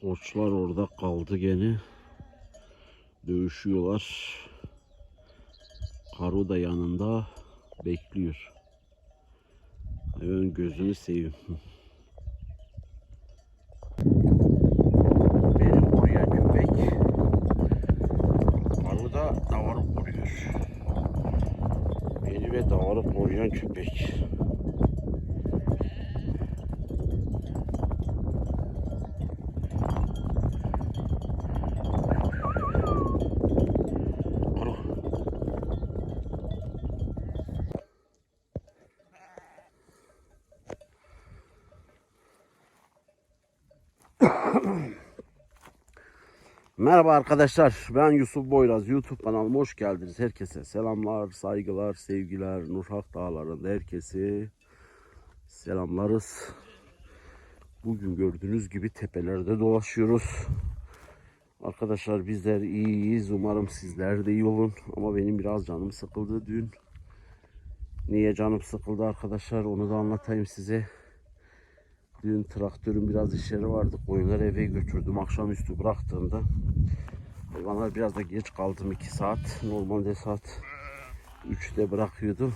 Koçlar orada kaldı gene. Dövüşüyorlar. Karu da yanında bekliyor. Ön gözünü seveyim. Benim buraya köpek. Karu da davarı koruyor. Beni ve davarı koruyan köpek. Karu. Merhaba arkadaşlar. Ben Yusuf Boyraz. YouTube kanalıma hoş geldiniz. Herkese selamlar, saygılar, sevgiler. Nurhak Dağları'nda herkese selamlarız. Bugün gördüğünüz gibi tepelerde dolaşıyoruz. Arkadaşlar bizler iyiyiz. Umarım sizler de iyi olun. Ama benim biraz canım sıkıldı dün. Niye canım sıkıldı arkadaşlar onu da anlatayım size. Dün traktörün biraz işleri vardı. Koyunları eve götürdüm. Akşamüstü bıraktığımda hayvanlar biraz da geç kaldım 2 saat. Normalde saat 3'te bırakıyordum.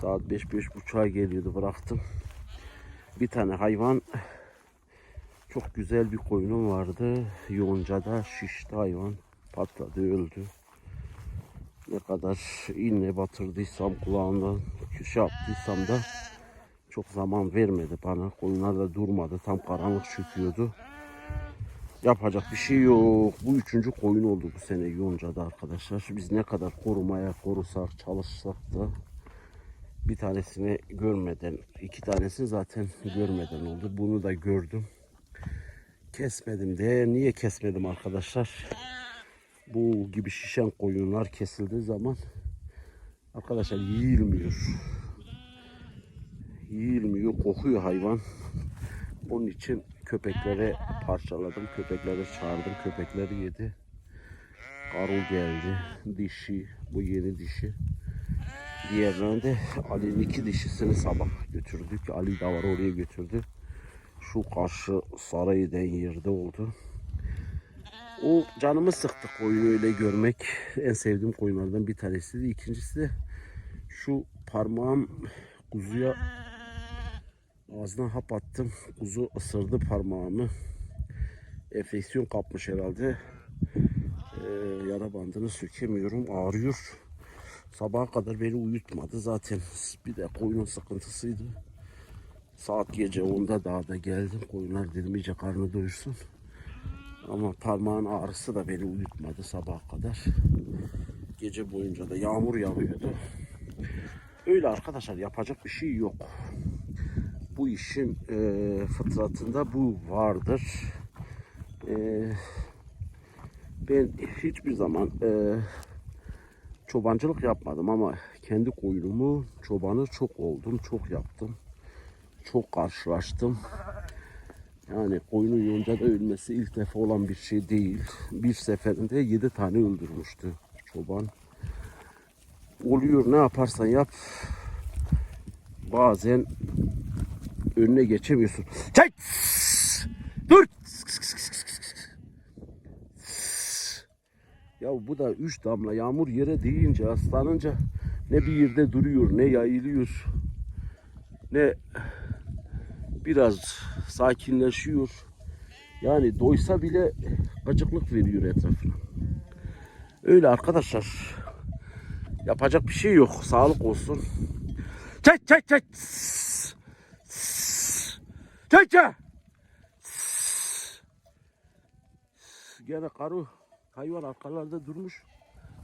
Saat 5-5.30'a geliyordu bıraktım. Bir tane hayvan çok güzel bir koyunum vardı. Yonca'da şişti hayvan. Patladı öldü. Ne kadar iğne batırdıysam kulağından şey yaptıysam da çok zaman vermedi bana. Koyunlar da durmadı. Tam karanlık çöküyordu. Yapacak bir şey yok. Bu üçüncü koyun oldu bu sene Yonca'da arkadaşlar. Biz ne kadar korumaya korusak çalışsak da bir tanesini görmeden, iki tanesi zaten görmeden oldu. Bunu da gördüm. Kesmedim de niye kesmedim arkadaşlar? Bu gibi şişen koyunlar kesildiği zaman arkadaşlar yiyilmiyor yiyilmiyor, kokuyor hayvan. Onun için köpeklere parçaladım, köpeklere çağırdım, köpekleri yedi. Karul geldi, dişi, bu yeni dişi. Diğerlerine de Ali'nin iki dişisini sabah götürdük. Ali de var oraya götürdü. Şu karşı sarayı den yerde oldu. O canımı sıktı koyunu öyle görmek. En sevdiğim koyunlardan bir tanesiydi. İkincisi de şu parmağım kuzuya Ağzına hap attım. Kuzu ısırdı parmağımı. Enfeksiyon kapmış herhalde. Ee, yara bandını sökemiyorum. Ağrıyor. Sabaha kadar beni uyutmadı zaten. Bir de koyunun sıkıntısıydı. Saat gece 10'da dağda geldim. Koyunlar dedim iyice karnı doyursun. Ama parmağın ağrısı da beni uyutmadı sabaha kadar. Gece boyunca da yağmur yağıyordu. Öyle arkadaşlar yapacak bir şey yok bu işin e, fıtratında bu vardır. E, ben hiçbir zaman e, çobancılık yapmadım ama kendi koyunumu çobanı çok oldum, çok yaptım. Çok karşılaştım. Yani koyunun yoncada ölmesi ilk defa olan bir şey değil. Bir seferinde yedi tane öldürmüştü çoban. Oluyor ne yaparsan yap. Bazen önüne geçemiyorsun. Çek! Dur! Ya bu da üç damla yağmur yere değince aslanınca ne bir yerde duruyor ne yayılıyor ne biraz sakinleşiyor. Yani doysa bile gıcıklık veriyor etrafına. Öyle arkadaşlar. Yapacak bir şey yok. Sağlık olsun. Çek çek çek. Çek çek. Gene karı hayvan arkalarda durmuş.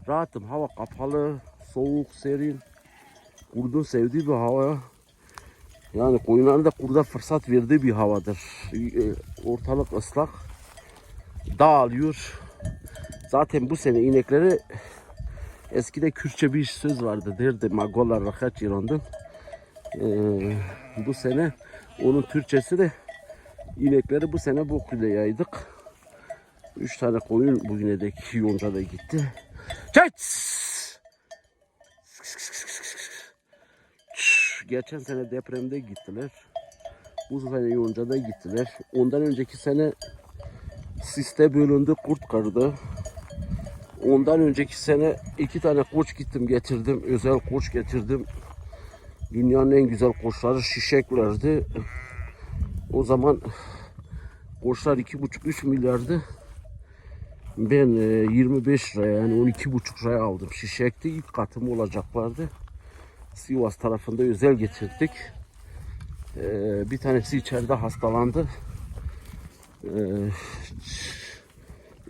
Rahatım. Hava kapalı, soğuk, serin. Kurdun sevdiği bir hava. Yani koyunların da kurda fırsat verdiği bir havadır. Ee, Ortalık ıslak. Dağılıyor. Zaten bu sene inekleri eskide Kürtçe bir söz vardı derdi Magolar Rakat Yiron'dan. Ee, bu sene onun Türkçesi de inekleri bu sene bu okuyla yaydık. Üç tane koyun bugüne dek yonca da gitti. Çek! Geçen sene depremde gittiler. Bu sene yoncada gittiler. Ondan önceki sene Siste bölündü, kurt kırdı. Ondan önceki sene iki tane koç gittim getirdim. Özel koç getirdim. Dünyanın en güzel koçları şişeklerdi. O zaman buçuk üç milyardı. Ben e, 25 liraya yani 12 buçuk liraya aldım. Şişekti ilk katım olacaklardı. Sivas tarafında özel getirdik. E, bir tanesi içeride hastalandı. E,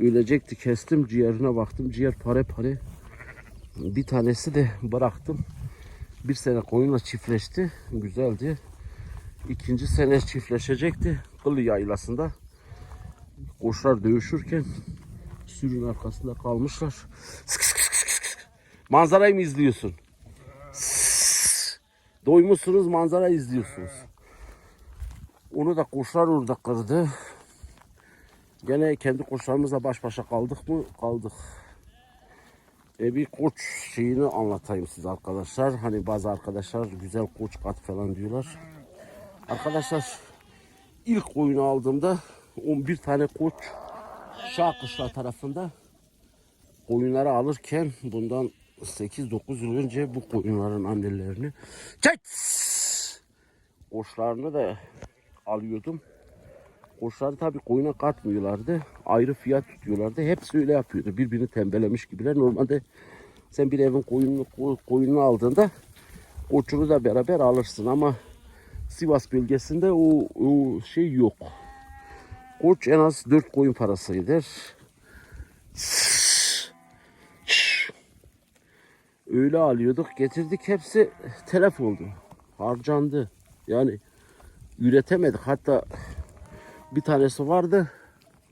ölecekti kestim ciğerine baktım ciğer pare pare. Bir tanesi de bıraktım. Bir sene koyunla çiftleşti. Güzeldi. İkinci sene çiftleşecekti. Kılı yaylasında. Koçlar dövüşürken sürün arkasında kalmışlar. Sık sık sık sık. Manzarayı mı izliyorsun? Doymuşsunuz manzara izliyorsunuz. Onu da kuşlar orada kırdı. Gene kendi kuşlarımızla baş başa kaldık mı? Kaldık. E bir koç şeyini anlatayım size arkadaşlar. Hani bazı arkadaşlar güzel koç kat falan diyorlar. Arkadaşlar ilk oyunu aldığımda 11 tane koç Şakışla tarafında koyunları alırken bundan 8-9 yıl önce bu koyunların annelerini çek koçlarını da alıyordum. Koçları tabi koyuna katmıyorlardı. Ayrı fiyat tutuyorlardı. Hepsi öyle yapıyordu. Birbirini tembelemiş gibiler. Normalde sen bir evin koyununu, koyununu aldığında koçunu da beraber alırsın ama Sivas bölgesinde o, o şey yok. Koç en az 4 koyun parası eder. Öyle alıyorduk. Getirdik hepsi telef oldu. Harcandı. Yani üretemedik. Hatta bir tanesi vardı.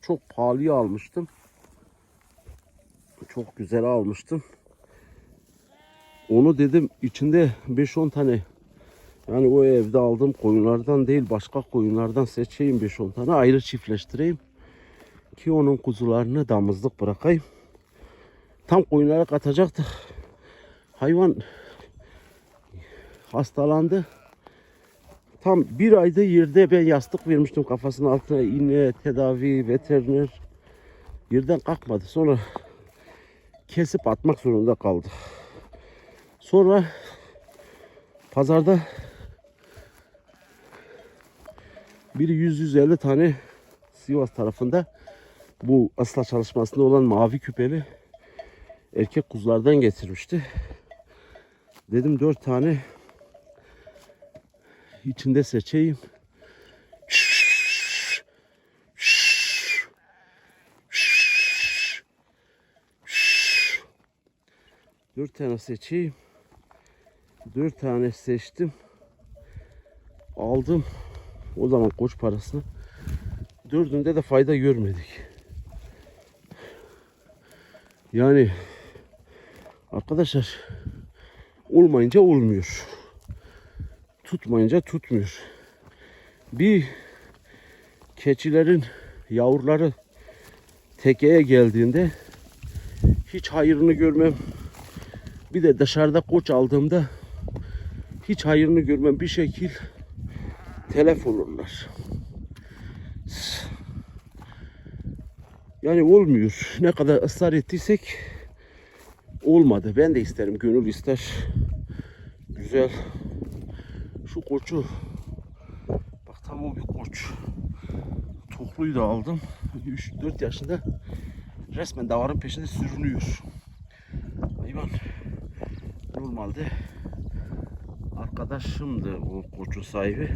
Çok pahalıya almıştım. Çok güzel almıştım. Onu dedim içinde 5-10 tane yani o evde aldığım koyunlardan değil başka koyunlardan seçeyim 5-10 tane ayrı çiftleştireyim. Ki onun kuzularını damızlık bırakayım. Tam koyunlara katacaktık. Hayvan hastalandı. Tam bir ayda yerde ben yastık vermiştim kafasının altına iğne, tedavi, veteriner. Yerden kalkmadı. Sonra kesip atmak zorunda kaldı. Sonra pazarda biri 100-150 tane Sivas tarafında bu asla çalışmasında olan mavi küpeli erkek kuzulardan getirmişti. Dedim 4 tane içinde seçeyim. Dört tane seçeyim. Dört tane seçtim. Aldım. O zaman koç parasını. Dördünde de fayda görmedik. Yani arkadaşlar olmayınca olmuyor. Tutmayınca tutmuyor. Bir keçilerin yavruları tekeye geldiğinde hiç hayırını görmem. Bir de dışarıda koç aldığımda hiç hayırını görmem bir şekil telef olurlar. Yani olmuyor. Ne kadar ısrar ettiysek olmadı. Ben de isterim. Gönül ister. Güzel. Şu koçu bak tam o bir koç. Tokluyu da aldım. 3-4 yaşında resmen davarın peşinde sürünüyor. Hayvan normalde arkadaşımdı o koçun sahibi.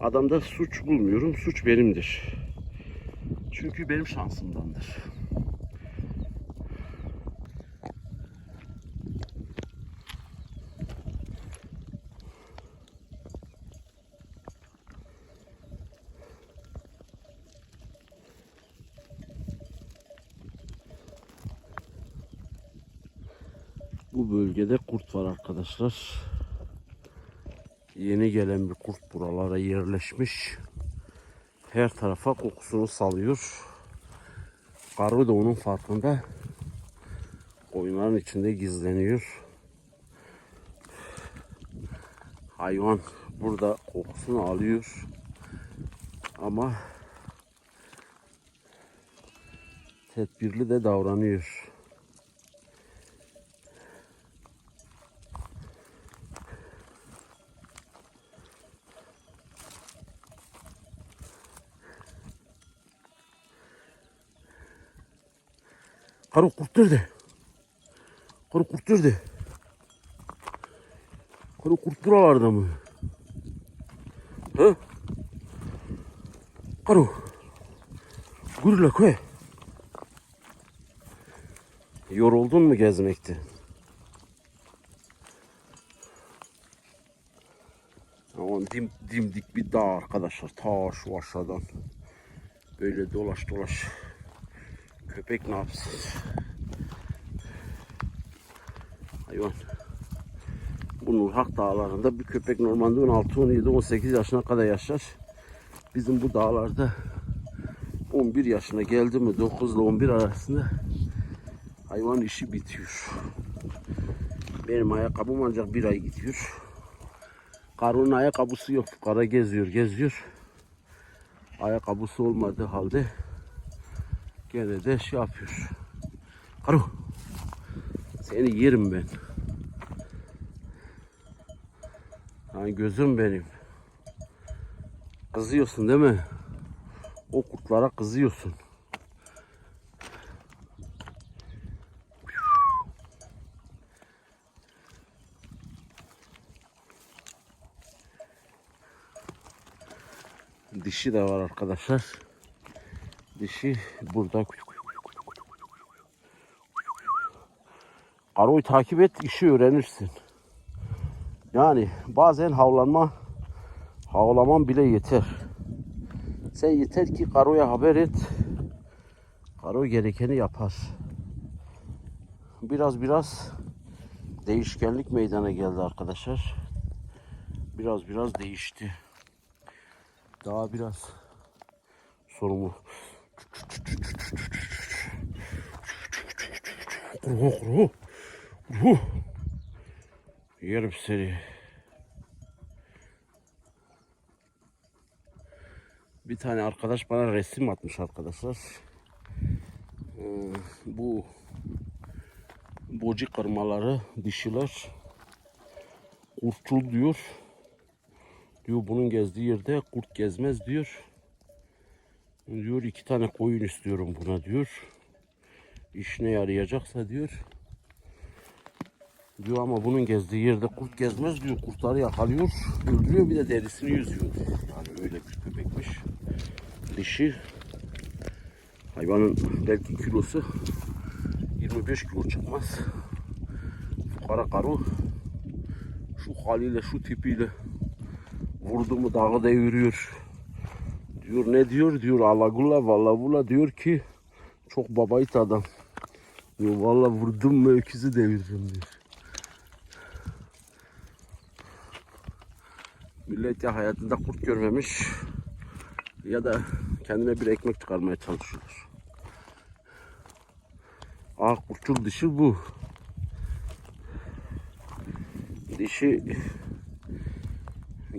Adamda suç bulmuyorum. Suç benimdir. Çünkü benim şansımdandır. Bu bölgede kurt var arkadaşlar. Yeni gelen bir kurt buralara yerleşmiş. Her tarafa kokusunu salıyor. Karı da onun farkında. Oyunların içinde gizleniyor. Hayvan burada kokusunu alıyor. Ama Tedbirli de davranıyor. Karı kurt nerede? Karı kurt nerede? Karı kurt buralarda mı? He? Karı. Gurla koy. Yoruldun mu gezmekte? Aman dim, dimdik bir dağ arkadaşlar. Ta şu aşağıdan. Böyle dolaş dolaş. Köpek ne yapsın? Hayvan. Bu Nurhak dağlarında bir köpek normalde 16, 17, 18 yaşına kadar yaşar. Bizim bu dağlarda 11 yaşına geldi mi 9 ile 11 arasında hayvan işi bitiyor. Benim ayakkabım ancak bir ay gidiyor. Karının ayakkabısı yok. Kara geziyor, geziyor. Ayakkabısı olmadığı halde gene de şey yapıyor. Karu. Seni yerim ben. Ha gözüm benim. Kızıyorsun değil mi? O kurtlara kızıyorsun. Dişi de var arkadaşlar. Dişi burada. Karoyu takip et, işi öğrenirsin. Yani bazen havlanma, havlaman bile yeter. Sen yeter ki Karo'ya haber et. Karo gerekeni yapar. Biraz biraz değişkenlik meydana geldi arkadaşlar. Biraz biraz değişti. Daha biraz sorumu. Kuru kuru. Kuru. Yerim seni. Bir tane arkadaş bana resim atmış arkadaşlar. Ee, bu boci kırmaları dişiler kurtçul diyor. Diyor bunun gezdiği yerde kurt gezmez diyor. Diyor iki tane koyun istiyorum buna diyor. İşine yarayacaksa diyor. Diyor ama bunun gezdiği yerde kurt gezmez diyor. Kurtları yakalıyor, öldürüyor bir de derisini yüzüyor. Yani öyle bir köpekmiş. Dişi hayvanın belki kilosu 25 kilo çıkmaz. Fukara karu şu haliyle şu tipiyle vurdu mu dağı deviriyor. Diyor ne diyor diyor alagula vallavula diyor ki çok babayit adam. Diyor valla vurdum mu öküzü deviririm diyor. Millet ya hayatında kurt görmemiş ya da kendine bir ekmek çıkarmaya çalışıyor. Ah kurtçul dişi bu. Dişi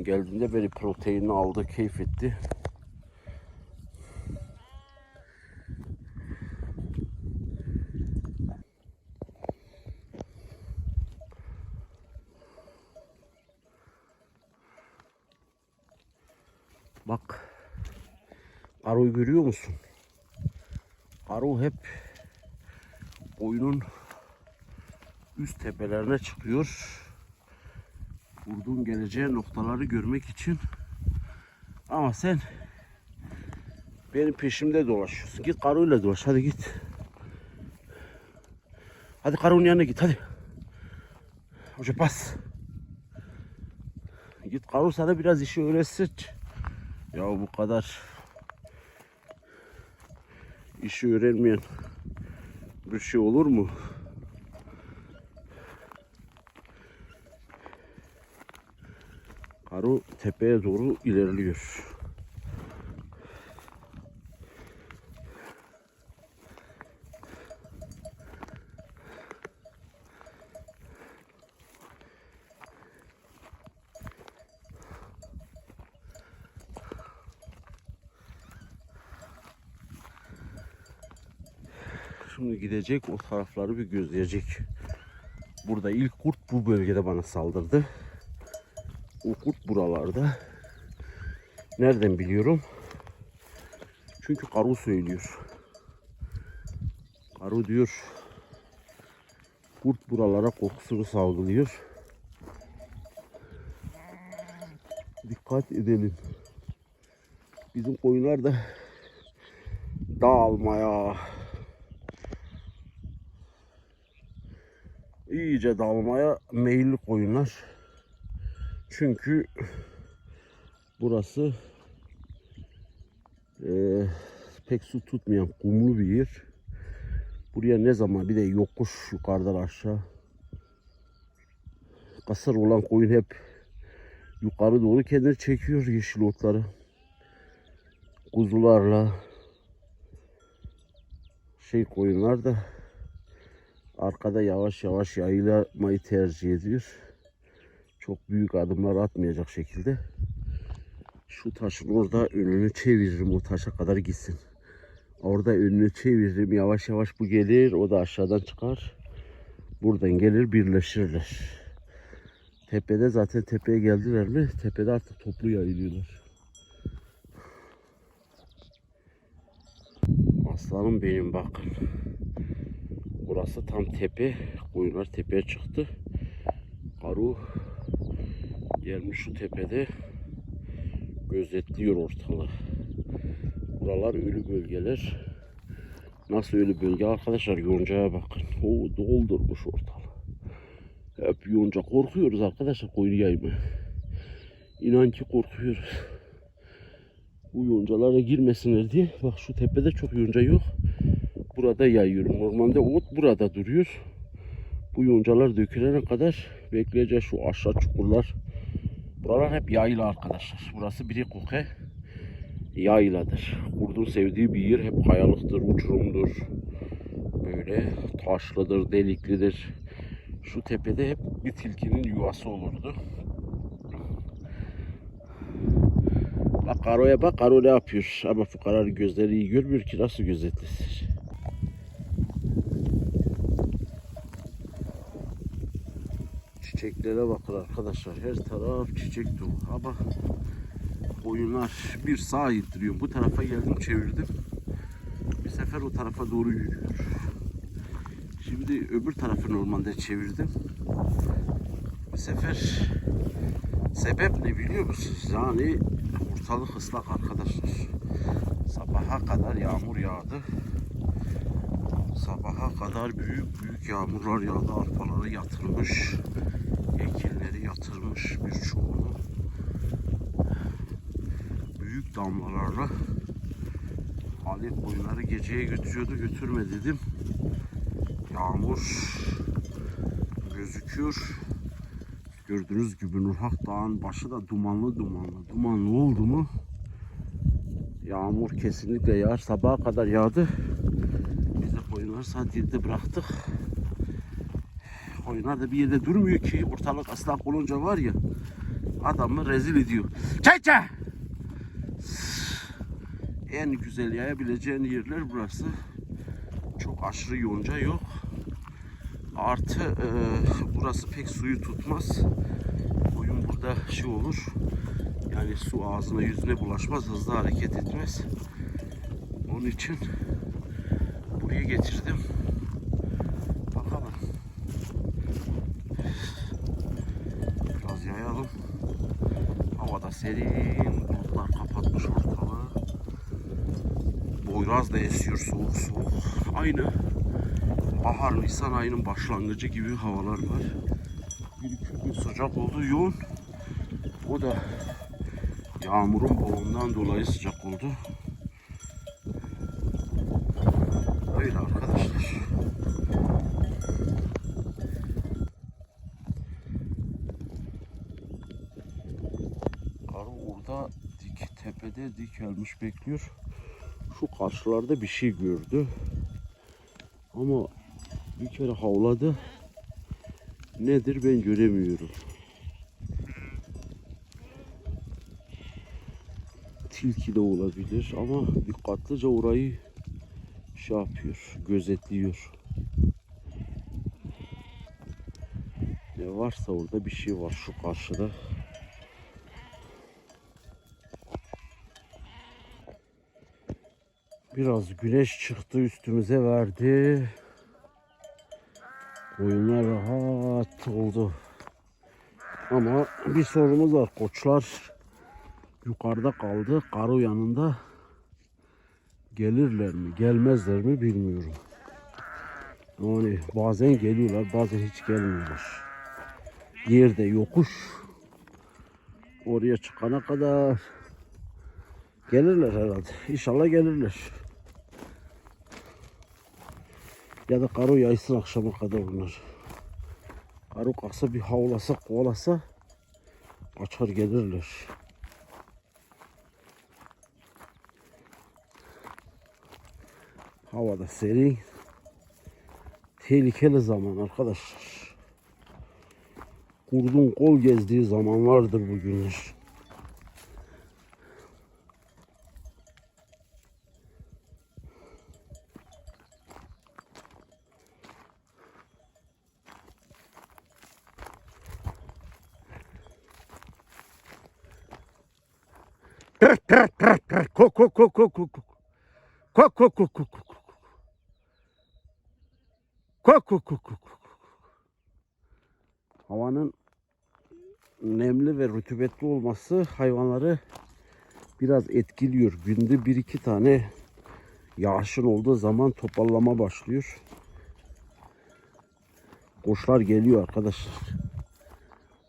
geldiğinde beri proteinini aldı, keyif etti. Bak. Karoyu görüyor musun? Karo hep boyunun üst tepelerine çıkıyor. Vurduğun geleceği noktaları görmek için. Ama sen benim peşimde dolaşıyorsun. Git karıyla dolaş. Hadi git. Hadi karının yanına git. Hadi. Hoca bas. Git karı sana biraz işi öğretsin. Ya bu kadar işi öğrenmeyen bir şey olur mu? Karı tepeye doğru ilerliyor. Şimdi gidecek o tarafları bir gözleyecek. Burada ilk kurt bu bölgede bana saldırdı. O kurt buralarda. Nereden biliyorum? Çünkü Karu söylüyor. Karu diyor. Kurt buralara kokusunu salgılıyor. Dikkat edelim. Bizim koyunlar da dağılmaya iyice dağılmaya meyilli koyunlar. Çünkü burası eee, pek su tutmayan kumlu bir yer. Buraya ne zaman bir de yokuş yukarıdan aşağı. Kasır olan koyun hep yukarı doğru kendini çekiyor yeşil otları. Kuzularla şey koyunlar da arkada yavaş yavaş yaylamayı tercih ediyor. Çok büyük adımlar atmayacak şekilde. Şu taşın orada önünü çeviririm o taşa kadar gitsin. Orada önünü çeviririm yavaş yavaş bu gelir o da aşağıdan çıkar. Buradan gelir birleşirler. Tepede zaten tepeye geldiler mi? Tepede artık toplu yayılıyorlar. Aslanım benim bakın. Burası tam tepe. Koyunlar tepeye çıktı. Karu gelmiş şu tepede gözetliyor ortalığı. Buralar ölü bölgeler. Nasıl ölü bölge arkadaşlar yoncaya bakın. O doldurmuş ortalığı. Hep yonca korkuyoruz arkadaşlar koyun yayma. İnan ki korkuyoruz. Bu yoncalara girmesinler diye. Bak şu tepede çok yonca yok. Burada yayıyorum. Normalde ot burada duruyor. Bu yoncalar dökülene kadar bekleyeceğiz şu aşağı çukurlar. Buralar hep yayla arkadaşlar. Burası biri koke yayladır. Kurdun sevdiği bir yer hep kayalıktır, uçurumdur. Böyle taşlıdır, deliklidir. Şu tepede hep bir tilkinin yuvası olurdu. Bak Karo'ya bak, Karo ne yapıyor? Ama fukaranın gözleri iyi görmüyor ki nasıl gözetlesin. Çiçeklere bakın arkadaşlar. Her taraf çiçek dolu. Ama koyunlar bir sağa ittiriyor. Bu tarafa geldim çevirdim. Bir sefer o tarafa doğru yürüyor. Şimdi öbür tarafı normalde çevirdim. Bu sefer sebep ne biliyor musunuz? Yani ortalık ıslak arkadaşlar. Sabaha kadar yağmur yağdı. Sabaha kadar büyük büyük yağmurlar yağdı. Arpaları yatırmış. Ekinleri yatırmış birçoğunu. Büyük damlalarla Ali koyunları geceye götürüyordu. Götürme dedim. Yağmur gözüküyor. Gördüğünüz gibi Nurhak Dağı'nın başı da dumanlı dumanlı. Dumanlı oldu mu yağmur kesinlikle yağar. Sabaha kadar yağdı. Biz de koyunları 7'de bıraktık. Koyunlar da bir yerde durmuyor ki. Ortalık ıslak olunca var ya adamı rezil ediyor. Çay! En güzel yayabileceğin yerler burası. Çok aşırı yonca yok. Artı e, burası pek suyu tutmaz. Koyun burada şey olur. Yani su ağzına yüzüne bulaşmaz. Hızlı hareket etmez. Onun için buraya getirdim. Havada serin. Bulutlar kapatmış ortalığı. Boyraz da esiyor soğuk soğuk. Aynı bahar Nisan ayının başlangıcı gibi havalar var. İki gün sıcak oldu yoğun. O da yağmurun bolundan dolayı sıcak oldu. Öyle arkadaşlar. Karı orada dik dikelmiş bekliyor. Şu karşılarda bir şey gördü. Ama bir kere havladı. Nedir ben göremiyorum. Tilki de olabilir ama dikkatlice orayı şey yapıyor, gözetliyor. Ne varsa orada bir şey var şu karşıda. Biraz güneş çıktı üstümüze verdi. Koyunlar rahat oldu. Ama bir sorumuz var. Koçlar yukarıda kaldı. Karı yanında. Gelirler mi, gelmezler mi bilmiyorum. Yani bazen geliyorlar, bazen hiç gelmiyorlar. Yerde yokuş. Oraya çıkana kadar gelirler herhalde. İnşallah gelirler. Ya da karo yaysın akşama kadar bunlar. Karo kalksa bir havlasa kovalasa kaçar gelirler. Havada serin. Tehlikeli zaman arkadaşlar. Kurdun kol gezdiği zaman vardır Kok kok kok kok kok kok. Kok kok kok kok kok. Kok kok kok kok. Havanın nemli ve rutubetli olması hayvanları biraz etkiliyor. Günde bir iki tane yağışın olduğu zaman topallama başlıyor. Koçlar geliyor arkadaşlar.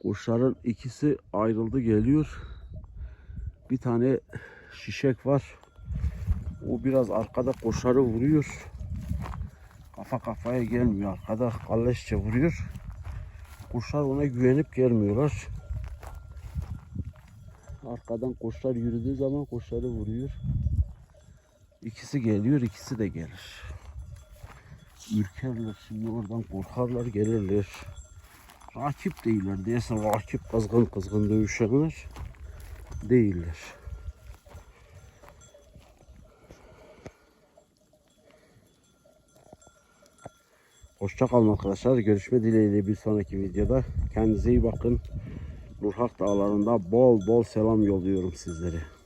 Koçların ikisi ayrıldı geliyor. Bir tane şişek var. O biraz arkada koşarı vuruyor. Kafa kafaya gelmiyor. Arkada kalleşçe vuruyor. Kuşlar ona güvenip gelmiyorlar. Arkadan koçlar yürüdüğü zaman koçları vuruyor. İkisi geliyor, ikisi de gelir. Ürkerler şimdi oradan korkarlar gelirler. Rakip değiller diyesin rakip kızgın kızgın dövüşenler değiller. Hoşça kalın arkadaşlar. Görüşme dileğiyle bir sonraki videoda. Kendinize iyi bakın. Nurhak Dağları'nda bol bol selam yolluyorum sizlere.